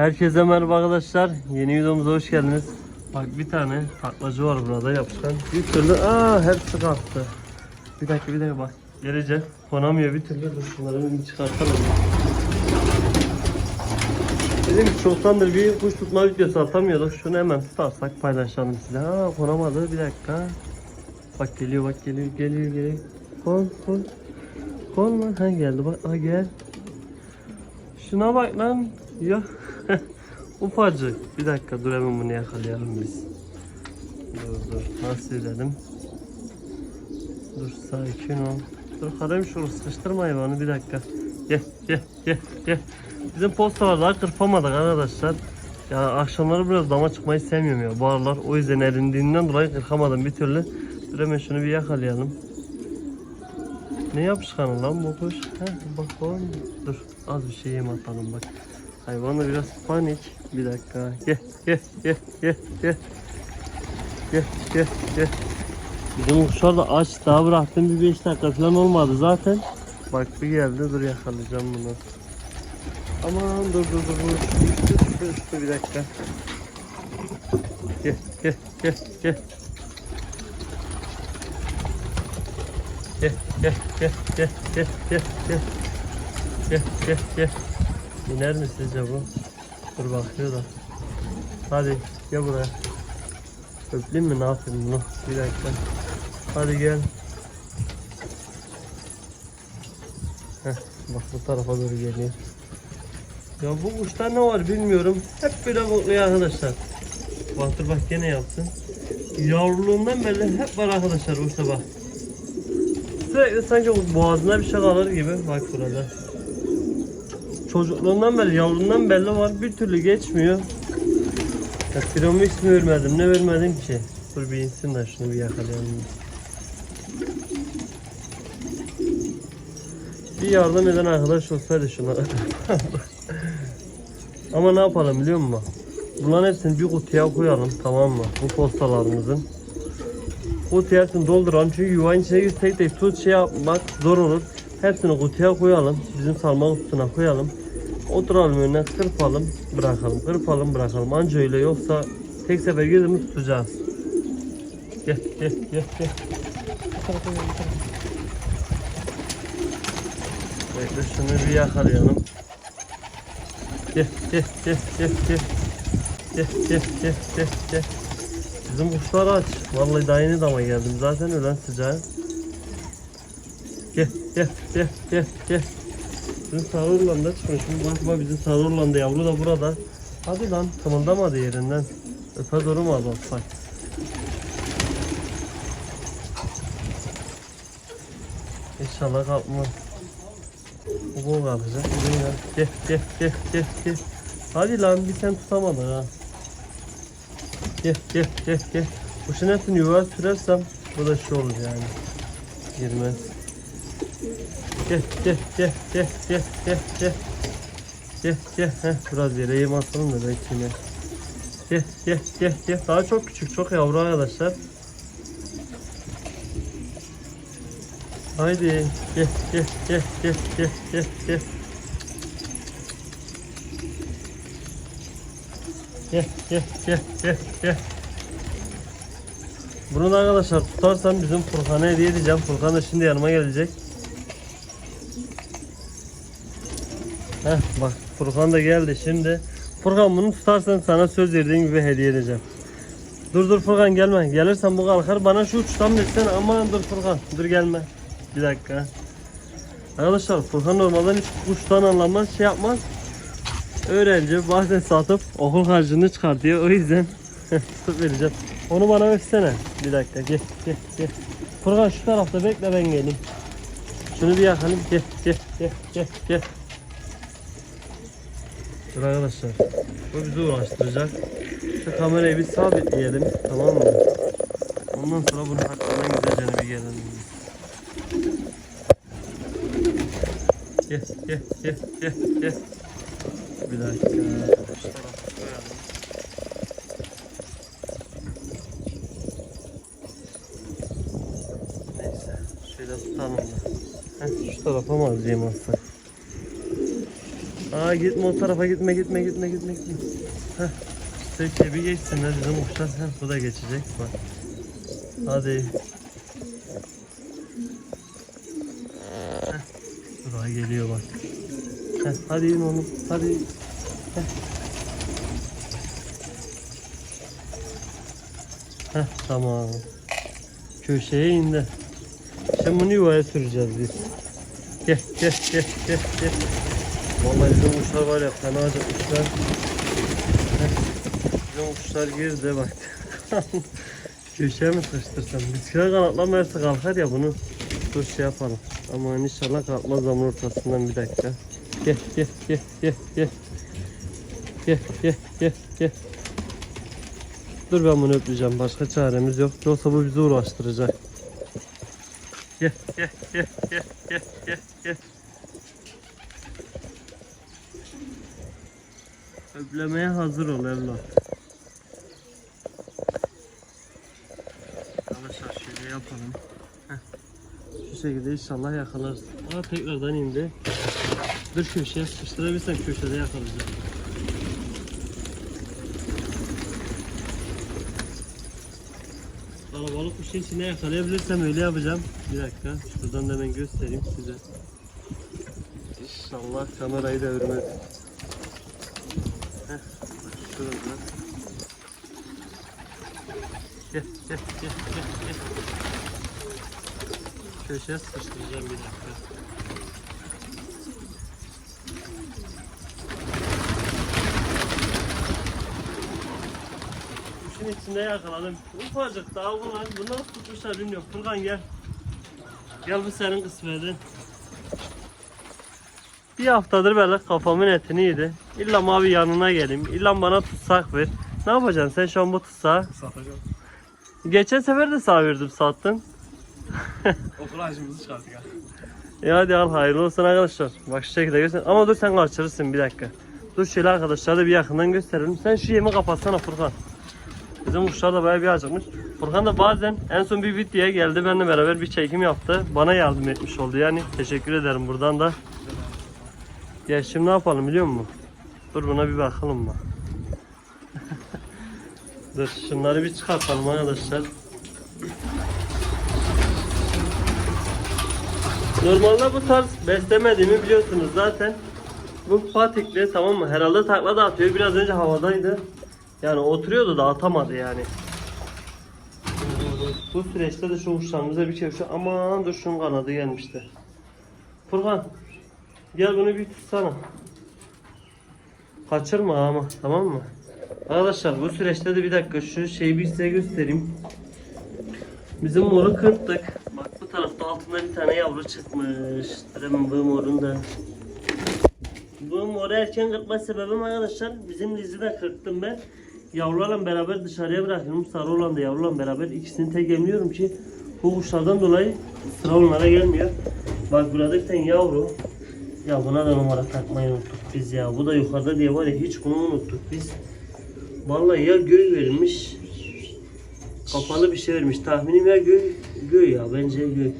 Herkese merhaba arkadaşlar. Yeni videomuza hoş geldiniz. Bak bir tane taklacı var burada yapışkan. Bir türlü aa hepsi kalktı. Bir dakika bir dakika bak. Gelecek. Konamıyor bir türlü. Dur şunları bir çıkartalım. Dedim ki çoktandır bir kuş tutma videosu atamıyorduk. Şunu hemen tutarsak paylaşalım size. Ha konamadı bir dakika. Bak geliyor bak geliyor geliyor geliyor. Kon kon. Kon lan. Ha geldi bak. Ha gel. Şuna bak lan. Ya. Ufacık. Bir dakika dur hemen bunu yakalayalım biz. Dur dur. Nasıl edelim? Dur sakin ol. Dur kalem şunu sıkıştırma hayvanı bir dakika. Gel gel gel gel. Bizim postalar daha kırpamadık arkadaşlar. Ya akşamları biraz dama çıkmayı sevmiyorum ya bu aralar. O yüzden erindiğinden dolayı kırkamadım bir türlü. Dur hemen şunu bir yakalayalım. Ne yapışkanı lan bu kuş? Heh, bak oğlum. Dur az bir şey yem atalım bak. Hayvan da biraz panik. Bir dakika. Gel gel gel gel gel. Gel gel gel. Bizim kuşlar da aç. Daha bıraktım bir 5 dakika falan olmadı zaten. Bak bir geldi dur yakalayacağım bunu. Aman dur dur dur. Düştü düştü düştü bir dakika. Gel gel gel gel. Gel gel gel gel gel gel gel. Gel gel gel. İner mi sizce bu? Dur bakıyor da. Hadi gel buraya. Öpeyim mi ne yapayım bunu? Bir dakika. Hadi gel. Heh, bak bu tarafa doğru geliyor. Ya bu kuşta ne var bilmiyorum. Hep böyle kokluyor arkadaşlar. Bahtır bak gene yapsın. Yavruluğundan beri hep var arkadaşlar kuşta bak. Sürekli sanki boğazına bir şey kalır gibi. Bak burada. Çocukluğundan beri, yavrundan belli var. Bir türlü geçmiyor. Ya Piromix mi vermedim, ne vermedim ki? Dur bir insin de şunu bir yakalayalım. Bir yardım eden arkadaş olsaydı şuna. Ama ne yapalım biliyor musun? Bunların hepsini bir kutuya koyalım tamam mı? Bu postalarımızın. Kutuya hepsini dolduralım çünkü yuvanın içine tek tek tut şey yapmak zor olur. Hepsini kutuya koyalım. Bizim sarma kutusuna koyalım. Oturalım önüne kırpalım bırakalım. Kırpalım bırakalım. Anca öyle yoksa tek sefer girdiğimiz tutacağız. Gel gel gel gel. Bekle şunu bir yakalayalım. Gel gel gel gel gel. Gel gel gel gel gel. Bizim kuşlar aç. Vallahi daha yeni dama geldim. Zaten ölen sıcağı. Gel gel gel gel gel. Bizim sarı orlanda çıkmış. Şimdi bak bak bizim sarı orlanda yavru da burada. Hadi lan kımıldamadı yerinden. Öpe mu bak. İnşallah kalkmaz. Bu gol kalkacak. Yürü ya. Gel gel gel gel gel. Hadi lan bir sen tutamadın ha. Gel gel gel gel. Bu şeyin hepsini yuvaya sürersem bu da şey olur yani. Girmez. Gel gel gel gel gel gel gel. Gel gel. Heh, biraz yere yem atalım da belki yine. Gel gel gel gel. Daha çok küçük çok yavru arkadaşlar. Haydi gel gel gel gel gel gel gel. Gel gel gel gel gel. Bunu da arkadaşlar tutarsam bizim Furkan'a hediye edeceğim. Furkan da şimdi yanıma gelecek. Heh bak Furkan da geldi şimdi. Furkan bunu tutarsan sana söz verdiğim gibi hediye edeceğim. Dur dur Furkan gelme. Gelirsen bu kalkar. Bana şu uçtan versene. Aman dur Furkan. Dur gelme. Bir dakika. Arkadaşlar Furkan normalden hiç kuştan anlamaz şey yapmaz. Öğrenci bazen satıp okul harcını çıkartıyor. O yüzden tutup vereceğim. Onu bana versene. Bir dakika gel gel gel. Furkan şu tarafta bekle ben geleyim. Şunu bir yakalım. Gel gel gel gel gel. Dur arkadaşlar. Bu bizi uğraştıracak. Şu kamerayı bir sabitleyelim. Tamam mı? Ondan sonra bunun hakkından güzelce bir gelelim. Gel gel gel gel. Bir dakika. Neyse. Şöyle tutalım da. Heh, şu tarafa azayım alsak? Aa gitme o tarafa gitme gitme gitme gitme gitme. Heh. Peki bir geçsinler bizim kuşlar. Heh, bu da geçecek. Bak. Hadi. Heh. Buraya geliyor bak. Heh, hadi in oğlum. Hadi. Heh. Heh, tamam. Köşeye indi. Şimdi bunu yuvaya süreceğiz biz. Gel gel gel gel gel. Vallahi bizim kuşlar var ya fena. Heh, Bizim kuşlar girdi bak. Köşeye mi sıkıştırsam? Bizkiler kanatlamayarsa kalkar ya bunu. Dur şey yapalım. Ama inşallah kalkmaz zaman ortasından bir dakika. Gel gel gel gel gel. Gel gel gel gel. Dur ben bunu öpeceğim. Başka çaremiz yok. Yoksa bu bizi uğraştıracak. Gel gel gel gel gel gel Öplemeye hazır ol evlat. Arkadaşlar şöyle yapalım. Heh. Şu şekilde inşallah yakalarız. Aa tekrardan indi. Dur köşeye sıkıştırabilirsem köşede yakalayacağım. Kalabalık kuşun içine yakalayabilirsem öyle yapacağım. Bir dakika. Şuradan da hemen göstereyim size. İnşallah kamerayı devirmez. Heh, bak şurada. Gel gel gel gel gel. Köşeye sıkıştıracağım bir dakika. Kuşun içinde yakaladım. Ufacık daha bunlar. Bunlar tutmuşlar bilmiyorum. Furkan gel. Gel bu senin kısmetin. Bir haftadır böyle kafamın etini yedi. İlla mavi yanına geleyim. İlla bana tutsak ver. Ne yapacaksın sen şu an bu tutsağı? Satacağım. Geçen sefer de sağ verdim sattın. Okul acımızı çıkarttık ha. E hadi al hayırlı olsun arkadaşlar. Bak şu şekilde göster. Ama dur sen kaçırırsın bir dakika. Dur şöyle arkadaşlar da bir yakından gösterelim. Sen şu yemi kapatsana Furkan. Bizim kuşlar da bayağı bir acıkmış. Furkan da bazen en son bir videoya geldi. Benimle beraber bir çekim yaptı. Bana yardım etmiş oldu yani. Teşekkür ederim buradan da. Ya şimdi ne yapalım biliyor musun? Dur buna bir bakalım mı? Dur şunları bir çıkartalım arkadaşlar. Normalde bu tarz beslemediğimi biliyorsunuz zaten. Bu patikli tamam mı? Herhalde takla da. Biraz önce havadaydı. Yani oturuyordu da atamadı yani. Bu süreçte de şu uçlarımıza bir şu aman dur şunun kanadı gelmişti. Furkan gel bunu bir tutsana. Kaçırma ama tamam mı? Arkadaşlar bu süreçte de bir dakika şu şeyi bir size göstereyim. Bizim moru kırptık. Bak bu tarafta altında bir tane yavru çıkmış. Hemen bu morun da. Bu moru erken kırpma sebebim arkadaşlar bizim lizi de ben. Yavrularla beraber dışarıya bırakıyorum. Sarı olan da yavrularla beraber ikisini tek emliyorum ki bu kuşlardan dolayı sıra onlara gelmiyor. Bak burada bir tane yavru. Ya buna da numara takmayı unuttuk biz ya. Bu da yukarıda diye var ya hiç bunu unuttuk biz. Vallahi ya göy vermiş kapalı bir şey vermiş. Tahminim ya göy, göy ya bence göy.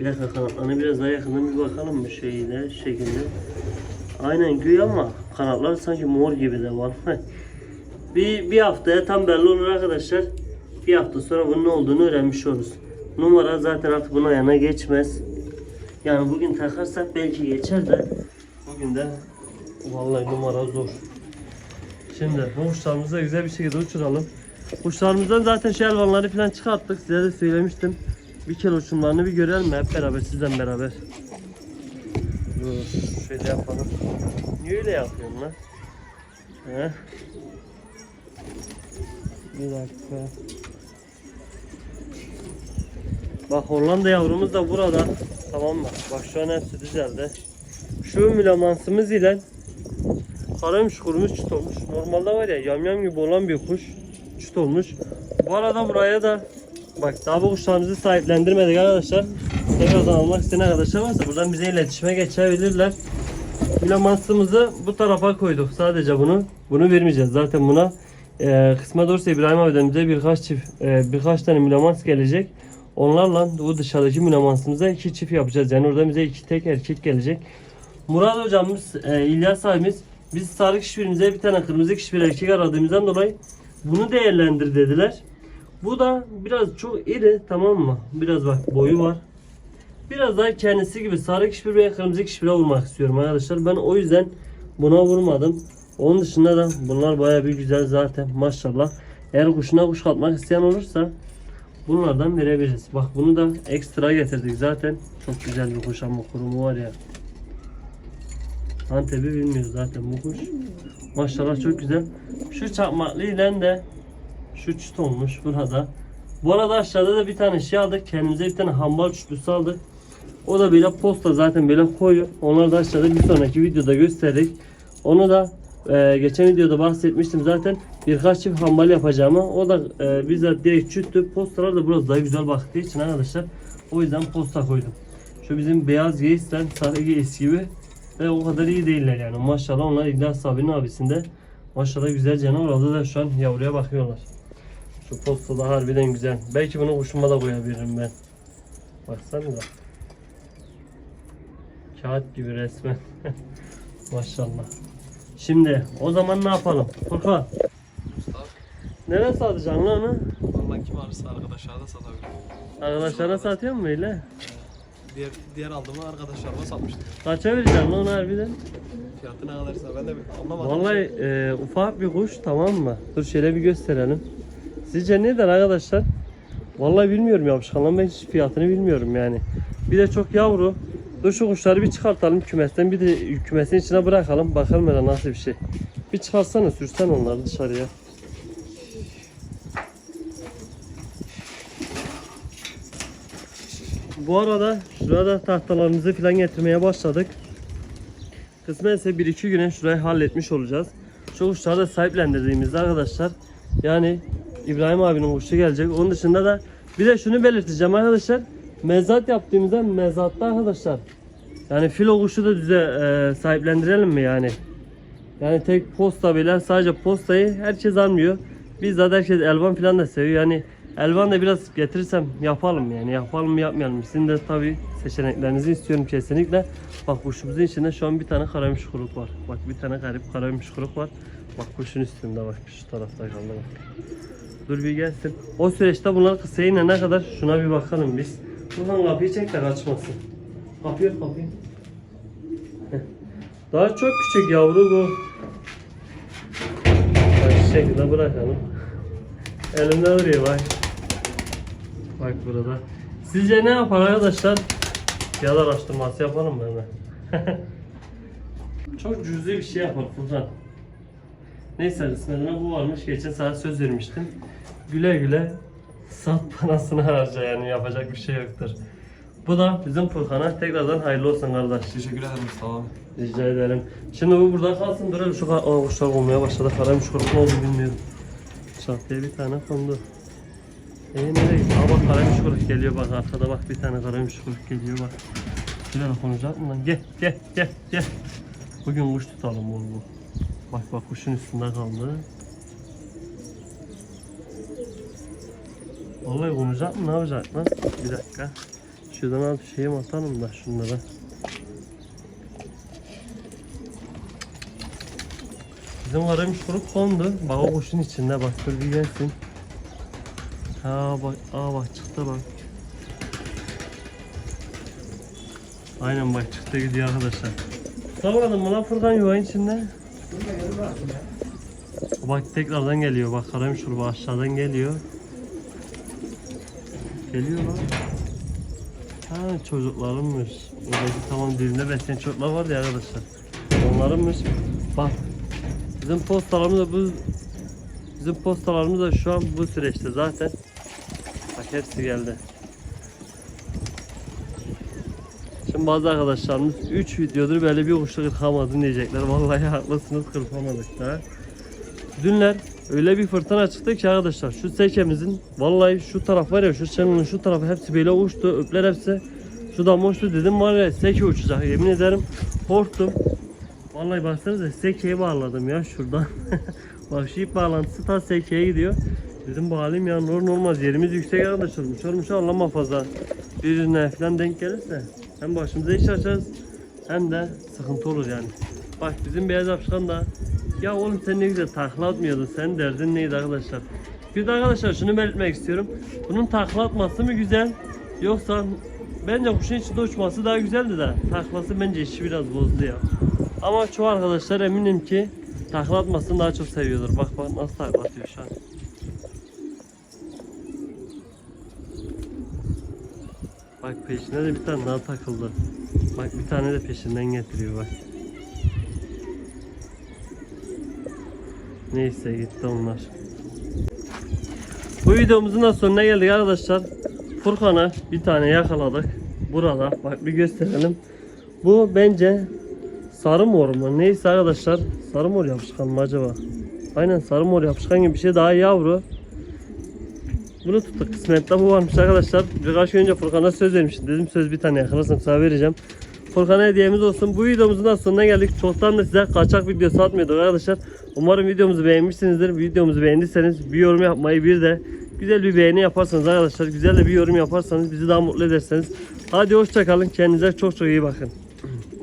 Bir dakika kanatlarına biraz daha yakından bir bakalım mı şöyle şekilde. Aynen göy ama kanatlar sanki mor gibi de var. bir, bir haftaya tam belli olur arkadaşlar. Bir hafta sonra bunun ne olduğunu öğrenmiş oluruz. Numara zaten artık bunun ayağına geçmez. Yani bugün takarsak belki geçer de bugün de vallahi numara zor. Şimdi bu kuşlarımızı güzel bir şekilde uçuralım. Kuşlarımızdan zaten şey elvanları falan çıkarttık. Size de söylemiştim. Bir kere uçumlarını bir görelim mi hep beraber sizden beraber. Dur şöyle yapalım. Niye öyle yapıyorsun lan? He? Bir dakika. Bak Hollanda yavrumuz da burada. Tamam mı? Bak şu an hepsi düzeldi. Şu mülamansımız ile Karamış kurumuş çit olmuş. Normalde var ya yamyam gibi olan bir kuş çit olmuş. Bu arada buraya da bak daha bu kuşlarımızı sahiplendirmedik arkadaşlar. Tekrardan almak isteyen arkadaşlar varsa buradan bize iletişime geçebilirler. Milamansımızı bu tarafa koyduk. Sadece bunu. Bunu vermeyeceğiz. Zaten buna e, kısmet olursa İbrahim abiden bize birkaç çift e, birkaç tane milamans gelecek. Onlarla bu dışarıdaki milamansımıza iki çift yapacağız. Yani orada bize iki tek erkek gelecek. Murat hocamız, e, İlyas abimiz biz sarı kişilerimize bir tane kırmızı kişi bir erkek aradığımızdan dolayı bunu değerlendir dediler. Bu da biraz çok iri tamam mı? Biraz bak boyu var. Biraz daha kendisi gibi sarı kişi veya kırmızı kişi vurmak istiyorum arkadaşlar. Ben o yüzden buna vurmadım. Onun dışında da bunlar baya bir güzel zaten maşallah. Eğer kuşuna kuş katmak isteyen olursa bunlardan verebiliriz. Bak bunu da ekstra getirdik zaten. Çok güzel bir kuş ama kurumu var ya. Antep'i bilmiyoruz zaten bu kuş. Maşallah çok güzel. Şu çakmaklı ile de şu çüt olmuş burada. Bu arada aşağıda da bir tane şey aldık. Kendimize bir tane hambal çütlüsü aldık. O da böyle posta zaten böyle koyu. Onları da aşağıda bir sonraki videoda gösterdik. Onu da e, geçen videoda bahsetmiştim zaten. Birkaç çift hambal yapacağımı. O da e, bizzat direkt çüttü. Postalar da biraz daha güzel baktığı için arkadaşlar. O yüzden posta koydum. Şu bizim beyaz geyisten sarı geyiz gibi. Ve o kadar iyi değiller yani. Maşallah onlar İlyas abinin abisinde. Maşallah güzel canavar. Orada da şu an yavruya bakıyorlar. Şu posta da harbiden güzel. Belki bunu kuşuma da koyabilirim ben. Baksanıza. Kağıt gibi resmen. Maşallah. Şimdi o zaman ne yapalım? Furkan. Nereye satacaksın lan onu? Vallahi kim alırsa arkadaşlara da satabilir. Arkadaşlara satıyor mu öyle? Diğer diğer aldığımı arkadaşlarıma satmıştım. Kaça vereceksin lan harbiden? Fiyatı ne kadarsa ben de anlamadım. Vallahi e, ufak bir kuş tamam mı? Dur şöyle bir gösterelim. Sizce nedir arkadaşlar? Vallahi bilmiyorum yapışkanlan ben hiç fiyatını bilmiyorum yani. Bir de çok yavru. Dur şu kuşları bir çıkartalım kümesten bir de kümesin içine bırakalım. Bakalım hele nasıl bir şey. Bir çıkarsana sürsen onları dışarıya. Bu arada şurada tahtalarımızı falan getirmeye başladık. Kısmetse 1-2 güne şurayı halletmiş olacağız. Şu kuşları da sahiplendirdiğimizde arkadaşlar yani İbrahim abinin kuşu gelecek. Onun dışında da bir de şunu belirteceğim arkadaşlar. Mezat yaptığımızda mezatta arkadaşlar yani filo kuşu da düze e, sahiplendirelim mi yani? Yani tek posta bile sadece postayı herkes almıyor. Biz zaten herkes elvan falan da seviyor. Yani elvan da biraz getirirsem yapalım yani. Yapalım mı yapmayalım. Sizin de tabi seçeneklerinizi istiyorum kesinlikle. Bak kuşumuzun içinde şu an bir tane karamış kuruk var. Bak bir tane garip karamış kuruk var. Bak kuşun üstünde bak şu tarafta kaldı bak. Dur bir gelsin. O süreçte bunlar kısayla ne kadar şuna bir bakalım biz. Buradan kapıyı çek de kaçmasın. Kapıyı kapıyı. Daha çok küçük yavru bu. Bak şu şekilde bırakalım. Elimde duruyor bak. Bak burada. Sizce ne yapar arkadaşlar? Fiyat araştırması yapalım mı hemen? Çok cüzi bir şey yapar Furkan. Neyse kısmetine bu varmış. Geçen saat söz vermiştim. Güle güle sat parasını harca yani yapacak bir şey yoktur. Bu da bizim Furkan'a tekrardan hayırlı olsun kardeş. Teşekkür ederim Mustafa. Rica ederim. Şimdi bu burada kalsın duralım şu ka- Aa, kuşlar olmaya başladı. Karaymış kurum ne oldu bilmiyorum. Çatıya bir tane kondu. Ee nereye gitti? Aa bak karaymış kuyruk geliyor bak arkada bak bir tane karaymış kuyruk geliyor bak. Şöyle konacak mı lan? Gel gel gel gel. Bugün kuş tutalım bol bol. Bak bak kuşun üstünde kaldı. Vallahi konacak mı ne yapacak lan? Bir dakika. Şuradan al şeyim atalım da şunlara. Bizim karamış kurup kondu. Bak o kuşun içinde bak dur bir gelsin. Ha bak aa bak çıktı bak. Aynen bak çıktı gidiyor arkadaşlar. Sağladın mı lan Furkan yuvanın içinde? Bak tekrardan geliyor bak karamış kurup aşağıdan geliyor. Geliyor lan. Ha çocuklarımmış. Oradaki tamam dilinde besleyen çocuklar vardı ya arkadaşlar. Onlarınmış. Bak Bizim postalarımız da bu bizim postalarımız da şu an bu süreçte zaten. Hepsi geldi. Şimdi bazı arkadaşlarımız 3 videodur böyle bir kuşu kırpamadın diyecekler. Vallahi haklısınız kırpamadık da. Dünler öyle bir fırtına çıktı ki arkadaşlar şu sekemizin vallahi şu taraf var ya şu çanının şu tarafı hepsi böyle uçtu öpler hepsi şuradan uçtu dedim var ya seke uçacak yemin ederim korktum Vallahi baksanıza sekeye bağladım ya şuradan. Bak şu ip bağlantısı ta sekeye gidiyor. Dedim bağlayayım ya nur olmaz yerimiz yüksek arkadaşlar uçar Allah muhafaza. Birine falan denk gelirse hem başımıza iş açarız. hem de sıkıntı olur yani. Bak bizim beyaz yapışkan da ya oğlum sen ne güzel takla atmıyordun. Senin derdin neydi arkadaşlar? Bir de arkadaşlar şunu belirtmek istiyorum. Bunun takla atması mı güzel yoksa bence kuşun içinde uçması daha güzeldi de taklası bence işi biraz bozdu ya. Ama çoğu arkadaşlar eminim ki takla atmasını daha çok seviyordur. Bak bak nasıl takla atıyor şu an. Peşine de bir tane daha takıldı. Bak bir tane de peşinden getiriyor bak. Neyse gitti onlar. Bu videomuzun da sonuna geldik arkadaşlar. Furkan'a bir tane yakaladık. Burada bak bir gösterelim. Bu bence sarı mor mu? Neyse arkadaşlar. Sarı mor yapışkan mı acaba? Aynen sarı mor yapışkan gibi bir şey daha yavru. Bunu tuttuk. Kısmette bu varmış arkadaşlar. Birkaç gün önce Furkan'a söz vermiştim. Dedim söz bir tane yakalasam sana vereceğim. Furkan'a hediyemiz olsun. Bu videomuzun da sonuna geldik. Çoktan da size kaçak videosu atmıyorduk arkadaşlar. Umarım videomuzu beğenmişsinizdir. Videomuzu beğendiyseniz bir yorum yapmayı bir de güzel bir beğeni yaparsanız arkadaşlar güzel de bir yorum yaparsanız bizi daha mutlu ederseniz. Hadi hoşçakalın. Kendinize çok çok iyi bakın.